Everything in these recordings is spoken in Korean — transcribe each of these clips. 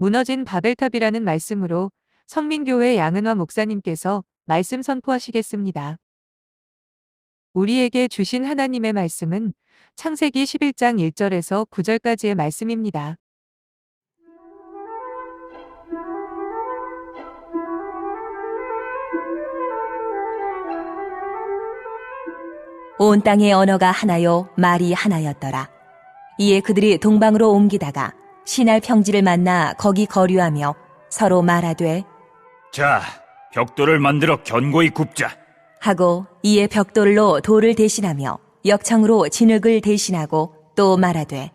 무너진 바벨탑이라는 말씀으로 성민교회 양은화 목사님께서 말씀 선포하시겠습니다. 우리에게 주신 하나님의 말씀은 창세기 11장 1절에서 9절까지의 말씀입니다. 온 땅의 언어가 하나요 말이 하나였더라. 이에 그들이 동방으로 옮기다가 신할 평지를 만나 거기 거류하며 서로 말하되 자, 벽돌을 만들어 견고히 굽자. 하고 이에 벽돌로 돌을 대신하며 역창으로 진흙을 대신하고 또 말하되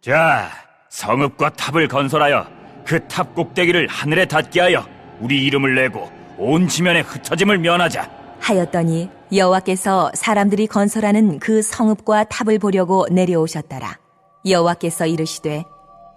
자, 성읍과 탑을 건설하여 그 탑 꼭대기를 하늘에 닿게 하여 우리 이름을 내고 온 지면에 흩어짐을 면하자. 하였더니 여호와께서 사람들이 건설하는 그 성읍과 탑을 보려고 내려오셨더라. 여호와께서 이르시되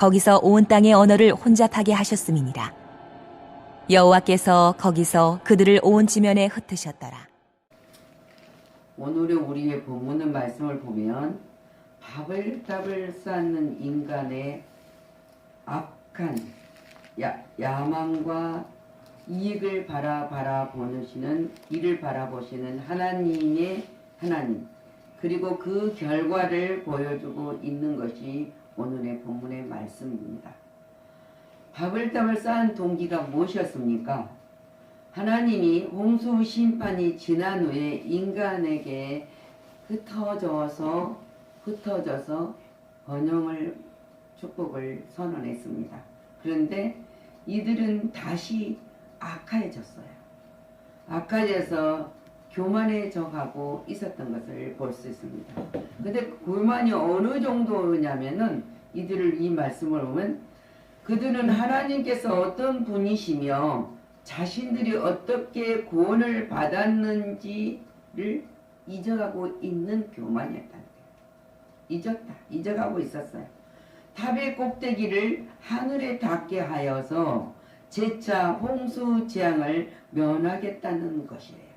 거기서 온 땅의 언어를 혼잡하게 하셨음이니라. 여호와께서 거기서 그들을 온 지면에 흩으셨더라. 오늘의 우리의 본문의 말씀을 보면 바벨탑을 쌓는 인간의 악한 야, 야망과 이익을 바라 바라보시는 이를 바라보시는 하나님의 하나님 그리고 그 결과를 보여주고 있는 것이 오늘의 본문의 말씀입니다. 바벨탑을 쌓은 동기가 무엇이었습니까? 하나님이 홍수 심판이 지난 후에 인간에게 흩어져서 흩어져서 번영을 축복을 선언했습니다. 그런데 이들은 다시 악해졌어요. 악해져서 교만해져 가고 있었던 것을 볼 수 있습니다. 근데 교만이 어느 정도냐면은 이들을 이 말씀을 보면 그들은 하나님께서 어떤 분이시며 자신들이 어떻게 구원을 받았는지를 잊어가고 있는 교만이었다는 거예요. 잊었다. 잊어가고 있었어요. 탑의 꼭대기를 하늘에 닿게 하여서 재차 홍수 재앙을 면하겠다는 것이에요.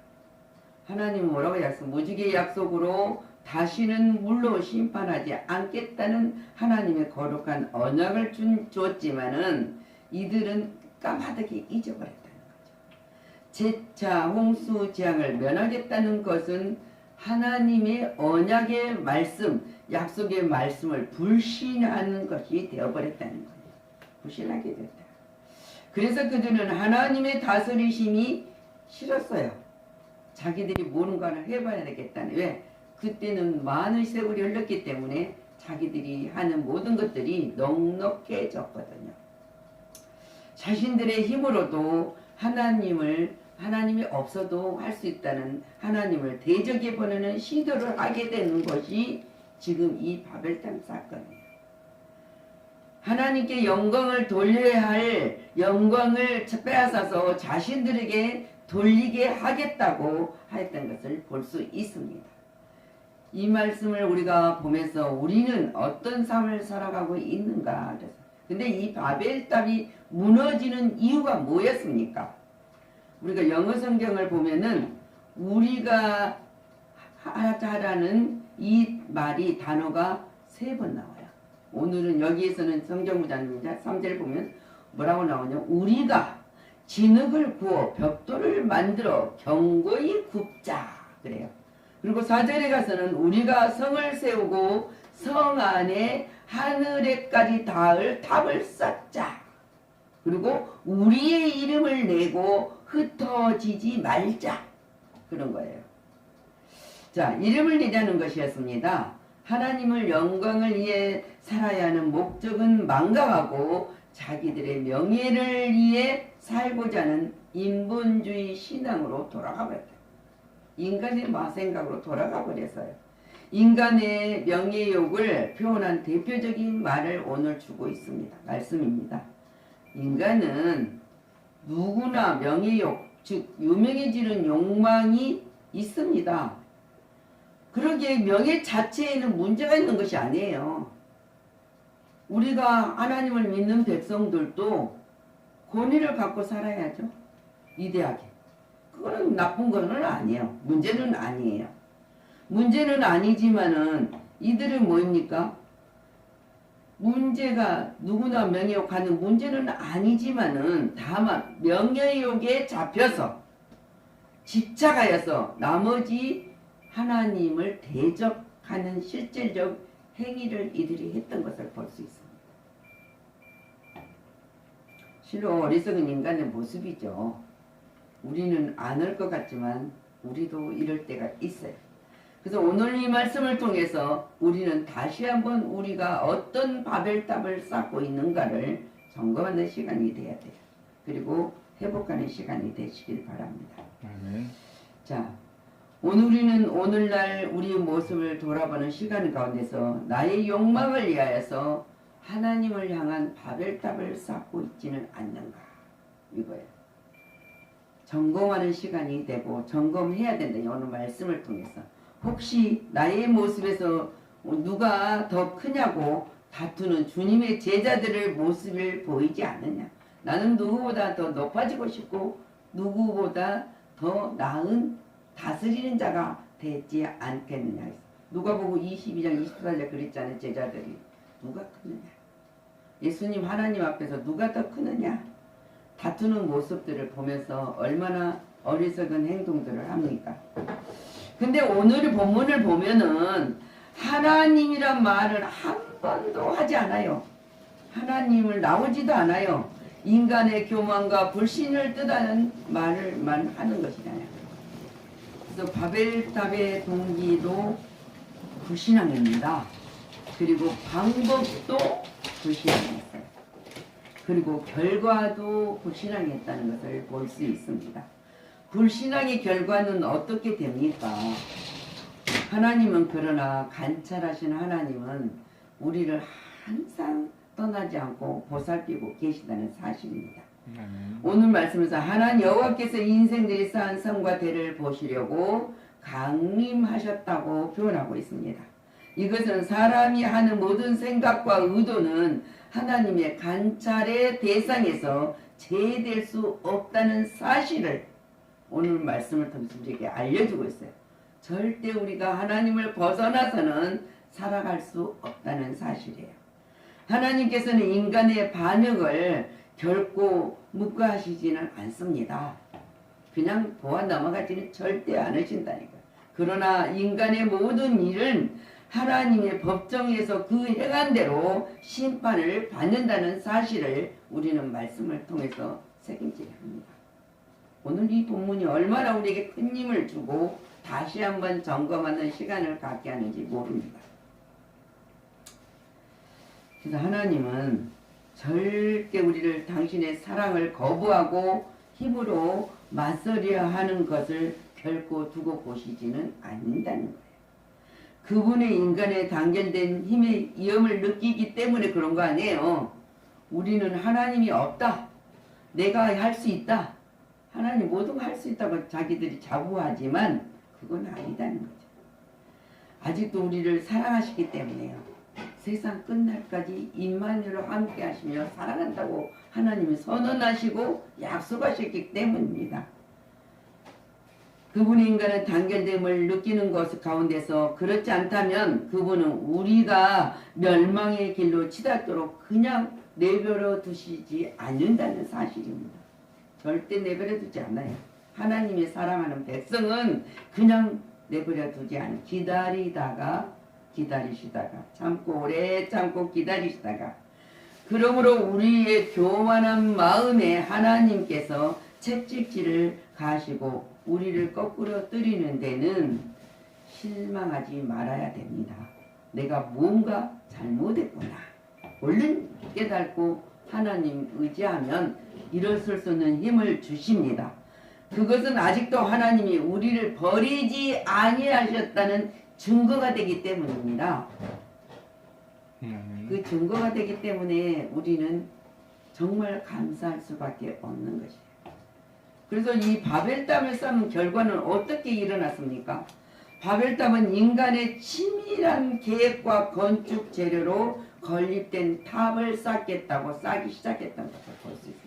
하나님은 뭐라고 약속? 무지개 약속으로 다시는 물로 심판하지 않겠다는 하나님의 거룩한 언약을 준, 줬지만은 이들은 까마득히 잊어버렸다는 거죠. 재차 홍수 재앙을 면하겠다는 것은 하나님의 언약의 말씀, 약속의 말씀을 불신하는 것이 되어버렸다는 거예요. 불신하게 됐다. 그래서 그들은 하나님의 다스리심이 싫었어요. 자기들이 뭔가를 해봐야 되겠다는 왜? 그때는 많은 세월이 흘렀기 때문에 자기들이 하는 모든 것들이 넉넉해졌거든요. 자신들의 힘으로도 하나님을 하나님이 없어도 할 수 있다는 하나님을 대적해 보내는 시도를 하게 되는 것이 지금 이 바벨탑 사건이에요. 하나님께 영광을 돌려야 할 영광을 빼앗아서 자신들에게 돌리게 하겠다고 하였던 것을 볼 수 있습니다. 이 말씀을 우리가 보면서 우리는 어떤 삶을 살아가고 있는가 근데 이 바벨탑이 무너지는 이유가 뭐였습니까? 우리가 영어 성경을 보면은 우리가 하라는 이 말이 단어가 세 번 나와요. 오늘은 여기에서는 성경부장입니다. 3절 보면 뭐라고 나오냐? 우리가 진흙을 구워 벽돌을 만들어 견고히 굽자 그래요. 그리고 4절에 가서는 우리가 성을 세우고 성 안에 하늘에까지 닿을 탑을 쌓자. 그리고 우리의 이름을 내고 흩어지지 말자. 그런 거예요. 자, 이름을 내자는 것이었습니다. 하나님을 영광을 위해 살아야 하는 목적은 망각하고 자기들의 명예를 위해 살고자 하는 인본주의 신앙으로 돌아가 버렸다. 인간의 마생각으로 돌아가 버렸어요. 인간의 명예욕을 표현한 대표적인 말을 오늘 주고 있습니다. 말씀입니다. 인간은 누구나 명예욕, 즉 유명해지는 욕망이 있습니다. 그러기에 명예 자체에는 문제가 있는 것이 아니에요. 우리가 하나님을 믿는 백성들도 권위를 갖고 살아야죠. 위대하게. 그거는 나쁜 거는 아니에요. 문제는 아니에요. 문제는 아니지만은 이들은 뭐입니까? 문제가 누구나 명예욕하는 문제는 아니지만은 다만 명예욕에 잡혀서 집착하여서 나머지 하나님을 대적하는 실질적 행위를 이들이 했던 것을 볼 수 있습니다. 실로 어리석은 인간의 모습이죠. 우리는 안할것 같지만 우리도 이럴 때가 있어요. 그래서 오늘 이 말씀을 통해서 우리는 다시 한번 우리가 어떤 바벨탑을 쌓고 있는가를 점검하는 시간이 돼야 돼요. 그리고 회복하는 시간이 되시길 바랍니다. 자, 오늘 우리는 오늘날 우리의 모습을 돌아보는 시간 가운데서 나의 욕망을 위하여서 하나님을 향한 바벨탑을 쌓고 있지는 않는가 이거예요. 점검하는 시간이 되고 점검해야 된다. 오늘 말씀을 통해서 혹시 나의 모습에서 누가 더 크냐고 다투는 주님의 제자들의 모습을 보이지 않느냐. 나는 누구보다 더 높아지고 싶고 누구보다 더 나은 다스리는 자가 되지 않겠느냐. 누가 보고 22장 24절에 그랬잖아요. 제자들이. 누가 크느냐. 예수님 하나님 앞에서 누가 더 크느냐. 다투는 모습들을 보면서 얼마나 어리석은 행동들을 합니까? 근데 오늘 본문을 보면은 하나님이란 말을 한 번도 하지 않아요. 하나님을 나오지도 않아요. 인간의 교만과 불신을 뜻하는 말을만 하는 것이잖아요. 그래서 바벨탑의 동기도 불신앙입니다. 그리고 방법도 불신앙이었어요. 그리고 결과도 불신앙이었다는 것을 볼 수 있습니다. 불신앙의 결과는 어떻게 됩니까? 하나님은 그러나 관찰하신 하나님은 우리를 항상 떠나지 않고 보살피고 계시다는 사실입니다. 오늘 말씀에서 하나님 여호와께서 인생들이 쌓은 성과 대를 보시려고 강림하셨다고 표현하고 있습니다. 이것은 사람이 하는 모든 생각과 의도는 하나님의 관찰의 대상에서 제외될 수 없다는 사실을 오늘 말씀을 통해서 우리에게 알려주고 있어요. 절대 우리가 하나님을 벗어나서는 살아갈 수 없다는 사실이에요. 하나님께서는 인간의 반역을 결코 묵과하시지는 않습니다. 그냥 보아 넘어가지는 절대 않으신다니까. 그러나 인간의 모든 일은 하나님의 법정에서 그 행한대로 심판을 받는다는 사실을 우리는 말씀을 통해서 책임지게 합니다. 오늘 이 본문이 얼마나 우리에게 큰 힘을 주고 다시 한번 점검하는 시간을 갖게 하는지 모릅니다. 그래서 하나님은 절대 우리를 당신의 사랑을 거부하고 힘으로 맞서려 하는 것을 결코 두고 보시지는 않는다는 거예요. 그분의 인간에 단결된 힘의 위험을 느끼기 때문에 그런 거 아니에요. 우리는 하나님이 없다. 내가 할 수 있다. 하나님 모든 걸 할 수 있다고 자기들이 자부하지만 그건 아니다는 거죠. 아직도 우리를 사랑하시기 때문에요. 세상 끝날까지 임마누엘로 함께 하시며 사랑한다고 하나님이 선언하시고 약속하셨기 때문입니다. 그분의 인간의 단결됨을 느끼는 것 가운데서 그렇지 않다면 그분은 우리가 멸망의 길로 치닫도록 그냥 내버려 두시지 않는다는 사실입니다. 절대 내버려 두지 않아요. 하나님이 사랑하는 백성은 그냥 내버려 두지 않아 기다리다가 기다리시다가 참고 오래 참고 기다리시다가 그러므로 우리의 교만한 마음에 하나님께서 채찍질을 가시고 우리를 거꾸로 뜨리는 데는 실망하지 말아야 됩니다. 내가 뭔가 잘못했구나. 얼른 깨닫고 하나님 의지하면 일어설 수 있는 힘을 주십니다. 그것은 아직도 하나님이 우리를 버리지 아니하셨다는 증거가 되기 때문입니다. 그 증거가 되기 때문에 우리는 정말 감사할 수밖에 없는 것이에요. 그래서 이 바벨탑을 쌓은 결과는 어떻게 일어났습니까? 바벨탑은 인간의 치밀한 계획과 건축 재료로 건립된 탑을 쌓겠다고 쌓기 시작했던 것을 볼 수 있습니다.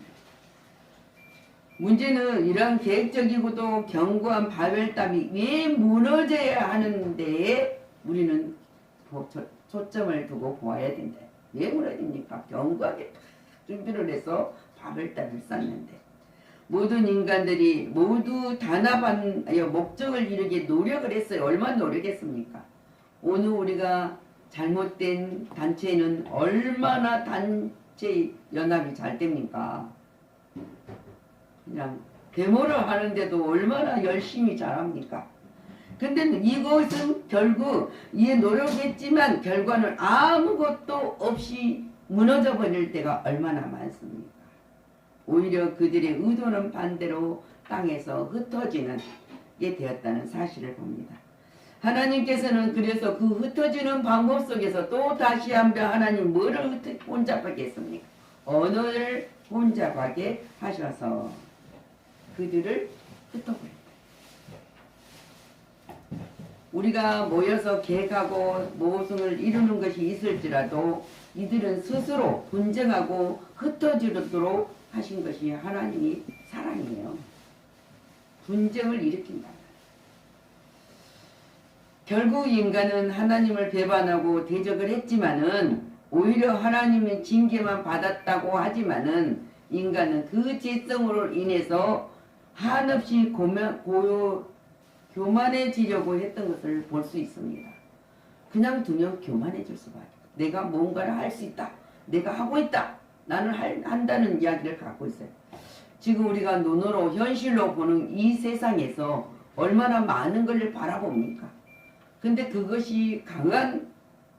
문제는 이런 계획적이고도 견고한 바벨탑이 왜 무너져야 하는데 우리는 초점을 두고 보아야 된다. 왜 무너집니까? 견고하게 준비를 해서 바벨탑을 쌓는데 모든 인간들이 모두 단합한 목적을 이루기 노력을 했어요. 얼마나 노력했습니까? 오늘 우리가 잘못된 단체는 얼마나 단체 연합이 잘 됩니까? 그냥 데모를 하는데도 얼마나 열심히 잘합니까? 근데 이것은 결국 이에 노력했지만 결과는 아무것도 없이 무너져 버릴 때가 얼마나 많습니까? 오히려 그들의 의도는 반대로 땅에서 흩어지는 게 되었다는 사실을 봅니다. 하나님께서는 그래서 그 흩어지는 방법 속에서 또 다시 한번 하나님 뭐를 혼잡하겠습니까? 언어를 혼잡하게 하셔서 그들을 흩어버립니다. 우리가 모여서 계획하고 모성을 이루는 것이 있을지라도 이들은 스스로 분쟁하고 흩어지도록 하신 것이 하나님이 사랑이에요. 분쟁을 일으킨다. 결국 인간은 하나님을 배반하고 대적을 했지만은 오히려 하나님의 징계만 받았다고 하지만은 인간은 그 죄성으로 인해서 한없이 고면, 고요, 교만해지려고 했던 것을 볼 수 있습니다. 그냥 두면 교만해질 수밖에. 내가 뭔가를 할 수 있다. 내가 하고 있다. 나는 할, 한다는 이야기를 갖고 있어요. 지금 우리가 눈으로 현실로 보는 이 세상에서 얼마나 많은 걸 바라봅니까? 근데 그것이 강한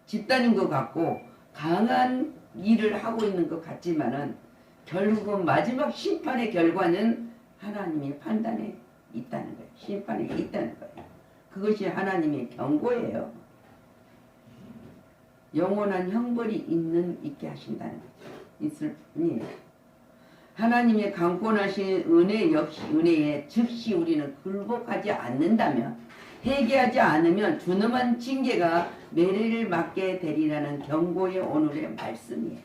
집단인 것 같고 강한 일을 하고 있는 것 같지만은 결국은 마지막 심판의 결과는 하나님의 판단에 있다는 거예요. 심판에 있다는 거예요. 그것이 하나님의 경고예요. 영원한 형벌이 있는 있게 하신다는 거죠. 있을 뿐이에요. 하나님의 강권하신 은혜 역시 은혜에 즉시 우리는 굴복하지 않는다면 회개하지 않으면 준엄한 징계가 매를 맞게 되리라는 경고의 오늘의 말씀이에요.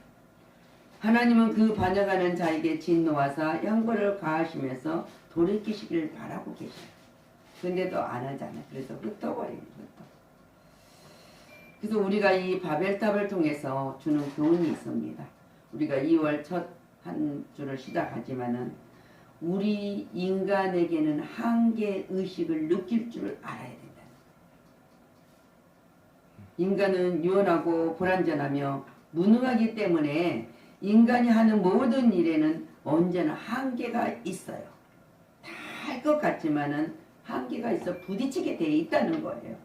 하나님은 그 반역하는 자에게 진노하사 형벌을 가하시면서 돌이키시기를 바라고 계셔요. 근데도 안 하잖아요. 그래서 흩어버리는 흩어. 그래서 우리가 이 바벨탑을 통해서 주는 교훈이 있습니다. 우리가 2월 첫 한 주를 시작하지만은 우리 인간에게는 한계 의식을 느낄 줄 알아야 된다. 인간은 유연하고 불완전하며 무능하기 때문에 인간이 하는 모든 일에는 언제나 한계가 있어요. 다 할 것 같지만은 한계가 있어 부딪히게 돼 있다는 거예요.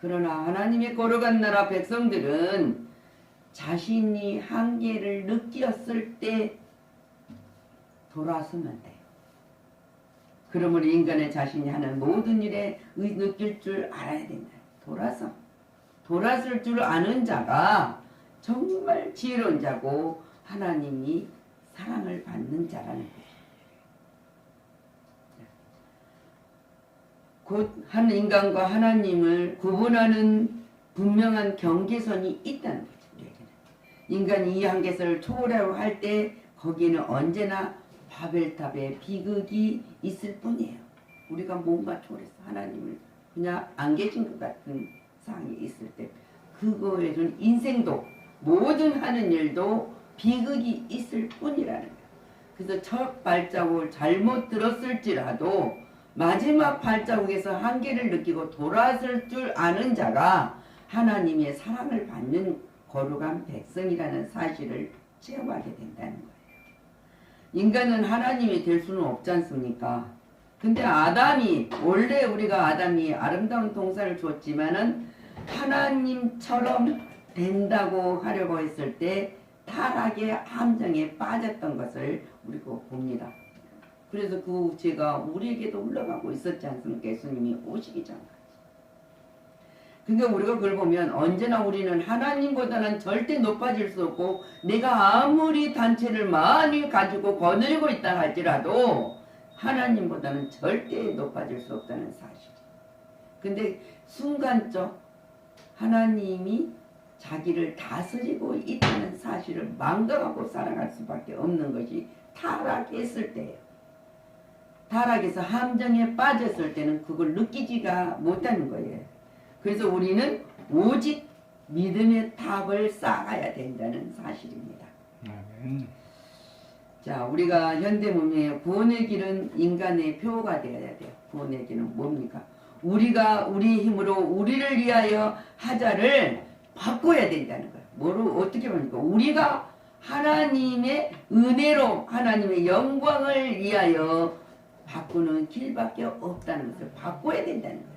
그러나 하나님의 거룩한 나라 백성들은 자신이 한계를 느꼈을 때 돌아서면 돼요. 그러므로 인간의 자신이 하는 모든 일에 의- 느낄 줄 알아야 된다. 돌아서. 돌아설 줄 아는 자가 정말 지혜로운 자고 하나님이 사랑을 받는 자라는 거예요. 곧 한 인간과 하나님을 구분하는 분명한 경계선이 있다는 거죠. 인간이 이 한계선을 초월하려고 할 때 거기에는 언제나 바벨탑의 비극이 있을 뿐이에요. 우리가 뭔가 초월해서 하나님을 그냥 안 계신 것 같은 상황이 있을 때 그거에는 인생도 모든 하는 일도 비극이 있을 뿐이라는 거예요. 그래서 첫 발자국을 잘못 들었을지라도 마지막 발자국에서 한계를 느끼고 돌아설 줄 아는 자가 하나님의 사랑을 받는 거룩한 백성이라는 사실을 체험하게 된다는 거예요. 인간은 하나님이 될 수는 없지 않습니까? 근데 아담이 원래 우리가 아담이 아름다운 동산을 줬지만은 하나님처럼 된다고 하려고 했을 때 타락의 함정에 빠졌던 것을 우리가 봅니다. 그래서 그 죄가 우리에게도 흘러가고 있었지 않습니까? 예수님이 오시기 전까지. 그러니까 우리가 그걸 보면 언제나 우리는 하나님보다는 절대 높아질 수 없고 내가 아무리 단체를 많이 가지고 거느리고 있다 할지라도 하나님보다는 절대 높아질 수 없다는 사실. 근데 순간적 하나님이 자기를 다스리고 있다는 사실을 망각하고 살아갈 수밖에 없는 것이 타락했을 때예요. 타락해서 함정에 빠졌을 때는 그걸 느끼지가 못하는 거예요. 그래서 우리는 오직 믿음의 탑을 쌓아야 된다는 사실입니다. 자, 우리가 현대 문명의 구원의 길은 인간의 표가 되어야 돼요. 구원의 길은 뭡니까? 우리가 우리 힘으로 우리를 위하여 하자를 바꿔야 된다는 거예요. 뭐로 어떻게 보니까 우리가 하나님의 은혜로 하나님의 영광을 위하여 바꾸는 길밖에 없다는 것을 바꿔야 된다는 거예요.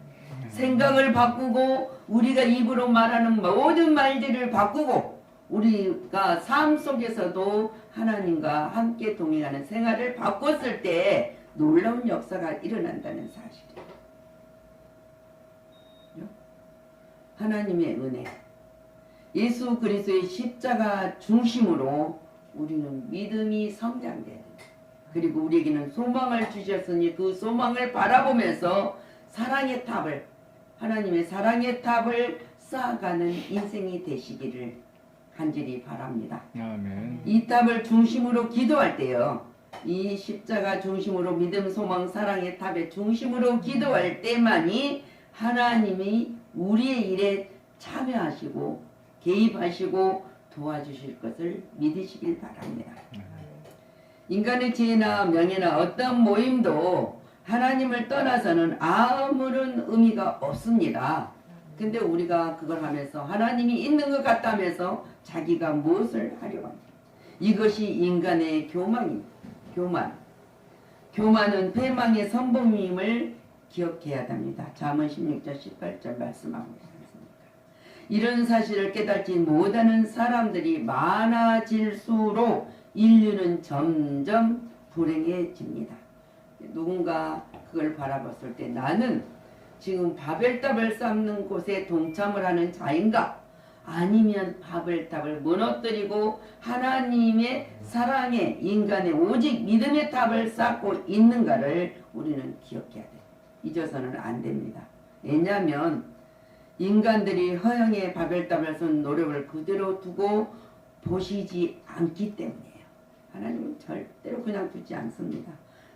생각을 바꾸고 우리가 입으로 말하는 모든 말들을 바꾸고 우리가 삶 속에서도 하나님과 함께 동행하는 생활을 바꿨을 때 놀라운 역사가 일어난다는 사실이에요. 하나님의 은혜. 예수 그리스도의 십자가 중심으로 우리는 믿음이 성장돼야 된다. 그리고 우리에게는 소망을 주셨으니 그 소망을 바라보면서 사랑의 탑을 하나님의 사랑의 탑을 쌓아가는 인생이 되시기를 간절히 바랍니다. 아멘. 이 탑을 중심으로 기도할 때요. 이 십자가 중심으로 믿음, 소망, 사랑의 탑의 중심으로 기도할 때만이 하나님이 우리의 일에 참여하시고 개입하시고 도와주실 것을 믿으시길 바랍니다. 인간의 지혜나 명예나 어떤 모임도 하나님을 떠나서는 아무런 의미가 없습니다. 근데 우리가 그걸 하면서 하나님이 있는 것 같다면서 자기가 무엇을 하려고 합니다. 이것이 인간의 교만입니다. 교만. 교만은 패망의 선봉임을 기억해야 합니다. 잠언 16절 18절 말씀하고 있습니다. 이런 사실을 깨닫지 못하는 사람들이 많아질수록 인류는 점점 불행해집니다. 누군가 그걸 바라봤을 때 나는 지금 바벨탑을 쌓는 곳에 동참을 하는 자인가? 아니면 바벨탑을 무너뜨리고 하나님의 사랑의 인간의 오직 믿음의 탑을 쌓고 있는가를 우리는 기억해야 돼요. 잊어서는 안 됩니다. 왜냐하면 인간들이 허영의 바벨탑을 쓴 노력을 그대로 두고 보시지 않기 때문이에요. 하나님은 절대로 그냥 두지 않습니다.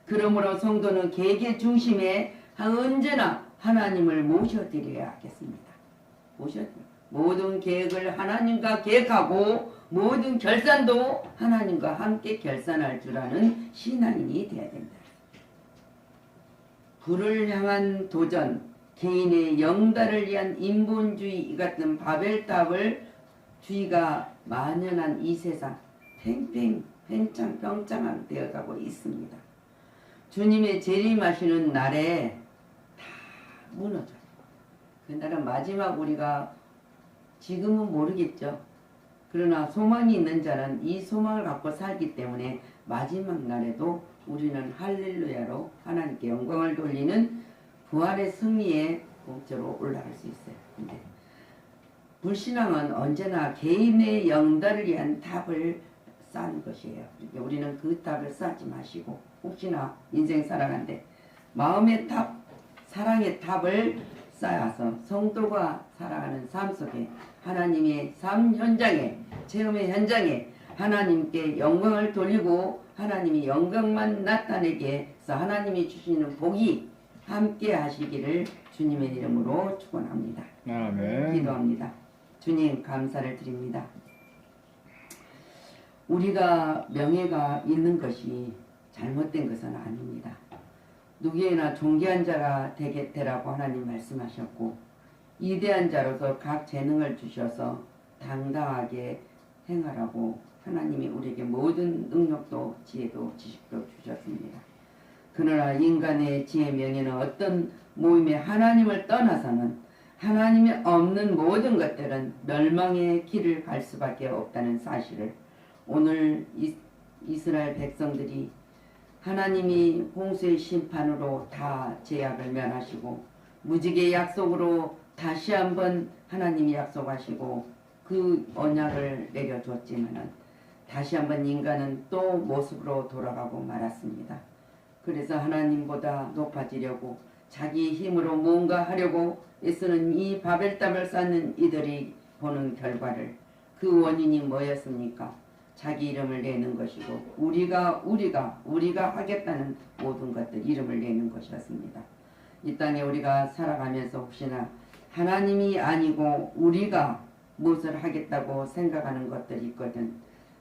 그러므로 성도는 계획의 중심에 언제나 하나님을 모셔드려야 하겠습니다. 모셔 모든 계획을 하나님과 계획하고 모든 결산도 하나님과 함께 결산할 줄 아는 신앙인이 되어야 됩니다. 불을 향한 도전, 개인의 영달을 위한 인본주의 이 같은 바벨탑을 주의가 만연한 이 세상 팽팽 팽창병창한 되어가고 있습니다. 주님의 재림하시는 날에 다 무너져요. 그날은 마지막 우리가 지금은 모르겠죠. 그러나 소망이 있는 자는 이 소망을 갖고 살기 때문에 마지막 날에도 우리는 할렐루야로 하나님께 영광을 돌리는 부활의 승리의 목표로 올라갈 수 있어요. 근데 불신앙은 언제나 개인의 영달을 위한 탑을 쌓는 것이에요. 그러니까 우리는 그 탑을 쌓지 마시고 혹시나 인생 살아가는데 마음의 탑, 사랑의 탑을 쌓아서 성도가 살아가는 삶 속에 하나님의 삶 현장에 체험의 현장에 하나님께 영광을 돌리고 하나님이 영광만 나타내게 해서 하나님이 주시는 복이 함께 하시기를 주님의 이름으로 축원합니다. 아멘. 기도합니다. 주님 감사를 드립니다. 우리가 명예가 있는 것이 잘못된 것은 아닙니다. 누구에나 존귀한 자가 되게 되라고 하나님 말씀하셨고 이대한 자로서 각 재능을 주셔서 당당하게 행하라고 하나님이 우리에게 모든 능력도 지혜도 지식도 주셨습니다. 그러나 인간의 지혜 명예는 어떤 모임의 하나님을 떠나서는 하나님이 없는 모든 것들은 멸망의 길을 갈 수밖에 없다는 사실을 오늘 이, 이스라엘 백성들이 하나님이 홍수의 심판으로 다 제약을 면하시고 무지개 약속으로 다시 한번 하나님이 약속하시고 그 언약을 내려줬지만은 다시 한번 인간은 또 모습으로 돌아가고 말았습니다. 그래서 하나님보다 높아지려고 자기 힘으로 뭔가 하려고 애쓰는 이 바벨탑을 쌓는 이들이 보는 결과를 그 원인이 뭐였습니까? 자기 이름을 내는 것이고 우리가 우리가 우리가 하겠다는 모든 것들 이름을 내는 것이었습니다. 이 땅에 우리가 살아가면서 혹시나 하나님이 아니고 우리가 무엇을 하겠다고 생각하는 것들이 있거든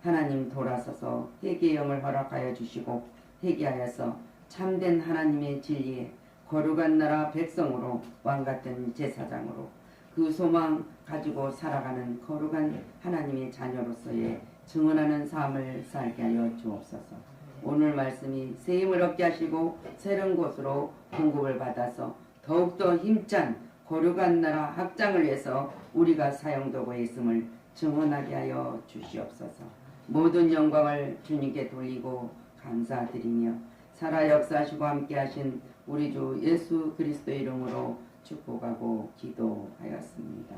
하나님 돌아서서 회개의 영을 허락하여 주시고 회개하여서 참된 하나님의 진리에 거룩한 나라 백성으로 왕같은 제사장으로 그 소망 가지고 살아가는 거룩한 하나님의 자녀로서의 증언하는 삶을 살게 하여 주옵소서. 오늘 말씀이 새 힘을 얻게 하시고 새로운 곳으로 공급을 받아서 더욱더 힘찬 거룩한 나라 확장을 위해서 우리가 사용되고 있음을 증언하게 하여 주시옵소서. 모든 영광을 주님께 돌리고 감사드리며 살아 역사하시고 함께 하신 우리 주 예수 그리스도 이름으로 축복하고 기도하였습니다.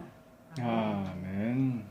아멘.